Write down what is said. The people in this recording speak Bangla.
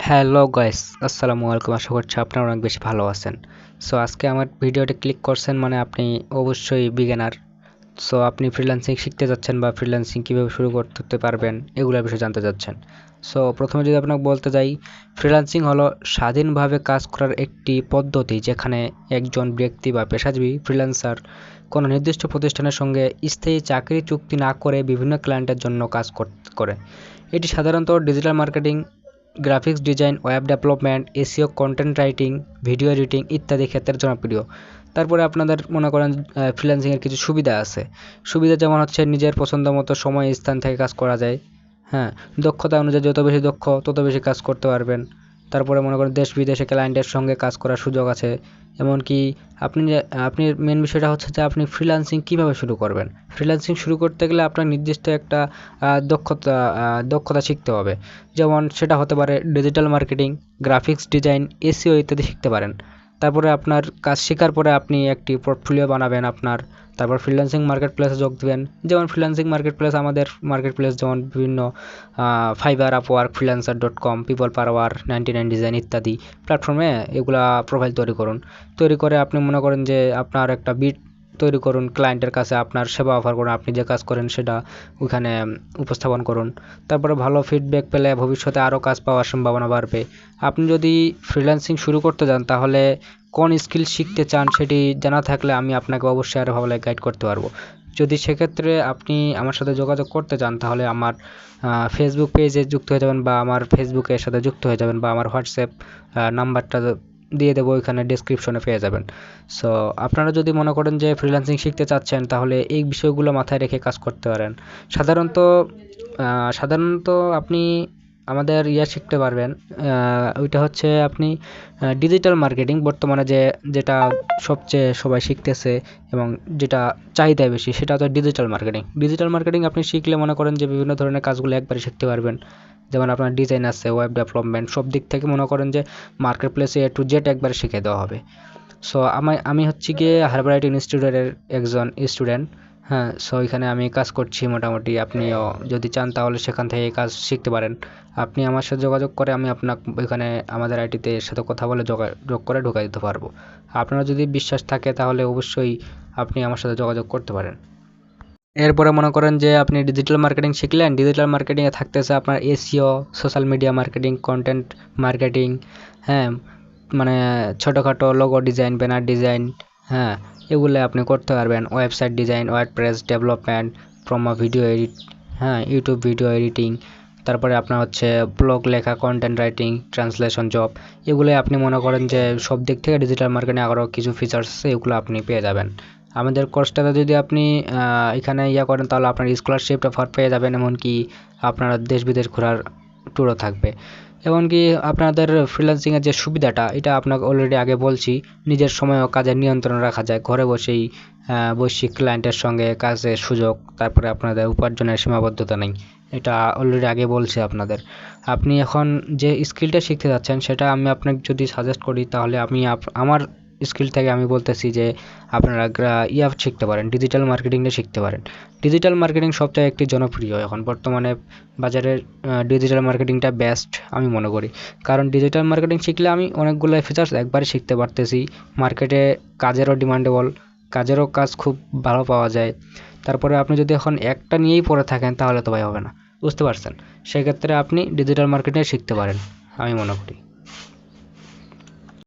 হ্যালো গাইস আসসালামু আলাইকুম। আশা করছি আপনারা অনেক বেশি ভালো আছেন। সো আজকে আমার ভিডিওতে ক্লিক করছেন মানে আপনি অবশ্যই বিগিনার সো আপনি ফ্রিল্যান্সিং শিখতে যাচ্ছেন বা ফ্রিল্যান্সিং কীভাবে শুরু করতে পারবেন এগুলোর বিষয়ে জানতে চাচ্ছেন। সো প্রথমে যদি আপনাকে বলতে যাই ফ্রিল্যান্সিং হলো স্বাধীনভাবে কাজ করার একটি পদ্ধতি যেখানে একজন ব্যক্তি বা পেশাজীবী ফ্রিল্যান্সার কোনো নির্দিষ্ট প্রতিষ্ঠানের সঙ্গে স্থায়ী চাকরি চুক্তি না করে বিভিন্ন ক্লায়েন্টের জন্য কাজ করে এটি সাধারণত digital marketing graphics design web development SEO content writing video editing ইত্যাদি ক্ষেত্রে জনপ্রিয়। তারপরে আপনাদের মনে করেন ফ্রিল্যান্সিংয়ের কিছু সুবিধা আছে। সুবিধা যেমন হচ্ছে, নিজের পছন্দ মতো সময় স্থান থেকে কাজ করা যায়। হ্যাঁ দক্ষতা অনুযায়ী যত বেশি দক্ষ, তত বেশি কাজ করতে পারবেন। তারপরে মনে করেন, দেশ বিদেশে ক্লায়েন্টের সঙ্গে কাজ করার সুযোগ আছে। এমনকি আপনি আপনি মেন বিষয়টা হচ্ছে যে, আপনি ফ্রিল্যান্সিং কীভাবে শুরু করবেন? ফ্রিল্যান্সিং শুরু করতে গেলে আপনার নির্দিষ্ট একটা দক্ষতা দক্ষতা শিখতে হবে। যেমন সেটা হতে পারে digital marketing graphics design SEO ইত্যাদি শিখতে পারেন। তারপরে আপনার কাজ শেখার পরে আপনি একটি পোর্টফোলিও বানাবেন আপনার। তারপর ফ্রিল্যান্সিং মার্কেট প্লেসে যোগ দেবেন। যেমন ফ্রিল্যান্সিং মার্কেট প্লেস আমাদের মার্কেট প্লেস যেমন বিভিন্ন Fiverr Upwork freelancer dot com people power ninety nine design ইত্যাদি প্ল্যাটফর্মে এগুলা প্রোফাইল তৈরি করুন। তৈরি করে আপনি মনে করেন যে আপনার একটা বিট তৈরি করুন ক্লায়েন্টের কাছে আপনার সেবা অফার করুন, আপনি যে কাজ করেন সেটা ওখানে উপস্থাপন করুন। তারপরে ভালো ফিডব্যাক পেলে ভবিষ্যতে আরও কাজ পাওয়ার সম্ভাবনা বাড়বে। আপনি যদি ফ্রিল্যান্সিং শুরু করতে যান, তাহলে কোন স্কিল শিখতে চান সেটি জানা থাকলে আমি আপনাকে অবশ্যই আরও ভালো গাইড করতে পারব। যদি সেক্ষেত্রে আপনি আমার সাথে যোগাযোগ করতে চান, তাহলে আমার ফেসবুক পেজে যুক্ত হয়ে যাবেন বা আমার ফেসবুকের সাথে যুক্ত হয়ে যাবেন বা আমার হোয়াটসঅ্যাপ নাম্বারটা দিয়ে দেবো, ওইখানে ডিসক্রিপশনে পেয়ে যাবেন। সো আপনারা যদি মনে করেন যে ফ্রিল্যান্সিং শিখতে চাচ্ছেন, তাহলে এই বিষয়গুলো মাথায় রেখে কাজ করতে পারেন। সাধারণত সাধারণত আপনি আমাদের ইয়া শিখতে পারবেন। ওইটা হচ্ছে আপনি ডিজিটাল মার্কেটিং বর্তমানে যে, যেটা সবচেয়ে সবাই শিখতেছে এবং যেটা চাহিদা বেশি, সেটা হচ্ছে ডিজিটাল মার্কেটিং ডিজিটাল মার্কেটিং আপনি শিখলে মনে করেন যে বিভিন্ন ধরনের কাজগুলো একবারে শিখতে পারবেন। যেমন আপনার ডিজাইন আছে ওয়েব ডেভেলপমেন্ট সব দিক থেকে মনে করেন যে মার্কেট প্লেসে এ টু জেড একবারে শিখে দেওয়া হবে। সো আমি আমি হচ্ছে গিয়ে হারবারাইট ইনস্টিটিউটের একজন স্টুডেন্ট হ্যাঁ সো এখানে আমি কাজ করছি মোটামুটি। আপনিও যদি চান তাহলে সেখান থেকে কাজ শিখতে পারেন। আপনি আমার সাথে যোগাযোগ করে আমি আপনাকে এখানে আমাদের আইটিতে এর সাথে কথা বলে যোগাযোগ করে ঢোকা দিতে পারব। আপনার যদি বিশ্বাস থাকে তাহলে অবশ্যই আপনি আমার সাথে যোগাযোগ করতে পারেন। এরপরে মনে করেন যে আপনি ডিজিটাল মার্কেটিং শিখলেন। ডিজিটাল মার্কেটিংয়ে থাকতেছে আপনার SEO social media marketing content marketing হ্যাঁ মানে ছোটোখাটো লোগো ডিজাইন ব্যানার ডিজাইন হ্যাঁ এগুলো আপনি করতে পারবেন। Website design WordPress development promo video edit হ্যাঁ ইউটিউব ভিডিও এডিটিং তারপরে আপনার হচ্ছে ব্লগ লেখা কন্টেন্ট রাইটিং ট্রান্সলেশন জব এগুলোই আপনি মনে করেন যে সব দিক থেকে ডিজিটাল মার্কেটিং আরও কিছু ফিচার্স আছে, এগুলো আপনি পেয়ে যাবেন। আমাদের কোর্সটাতে যদি আপনি এখানে ইয়া করেন, তাহলে আপনার স্কলারশিপ অফার পেয়ে যাবেন, এমনকি আপনার দেশ বিদেশ ঘোরার ট্যুরও থাকবে। এমনকি আপনাদের ফ্রিল্যান্সিংয়ের যে সুবিধাটা, এটা আপনাকে অলরেডি আগে বলছি, নিজের সময় ও কাজের নিয়ন্ত্রণ রাখা যায়। ঘরে বসেই বৈশ্বিক ক্লায়েন্টের সঙ্গে কাজের সুযোগ, তারপরে আপনাদের উপার্জনের সীমাবদ্ধতা নেই। এটা অলরেডি আগে বলছি আপনাদের। আপনি এখন যে স্কিলটা শিখতে যাচ্ছেন, সেটা আমি আপনাকে যদি সাজেস্ট করি, তাহলে আমি আমার স্কিল থেকে আমি বলতেছি যে আপনারা ইয়া শিখতে পারেন ডিজিটাল মার্কেটিংটা শিখতে পারেন। ডিজিটাল মার্কেটিং সবচেয়ে একটি জনপ্রিয় এখন বর্তমানে বাজারে ডিজিটাল মার্কেটিংটা বেস্ট আমি মনে করি। কারণ ডিজিটাল মার্কেটিং শিখলে আমি অনেকগুলো ফিচার্স একবারে শিখতে পারতেছি। মার্কেটে কাজেরও ডিমান্ডেবল কাজেরও কাজ খুব ভালো পাওয়া যায়। তারপরে আপনি যদি এখন একটা নিয়েই পড়ে থাকেন তাহলে তো ভাই হবে না। বুঝতে পারছেন? সেক্ষেত্রে আপনি ডিজিটাল মার্কেটিং শিখতে পারেন, আমি মনে করি।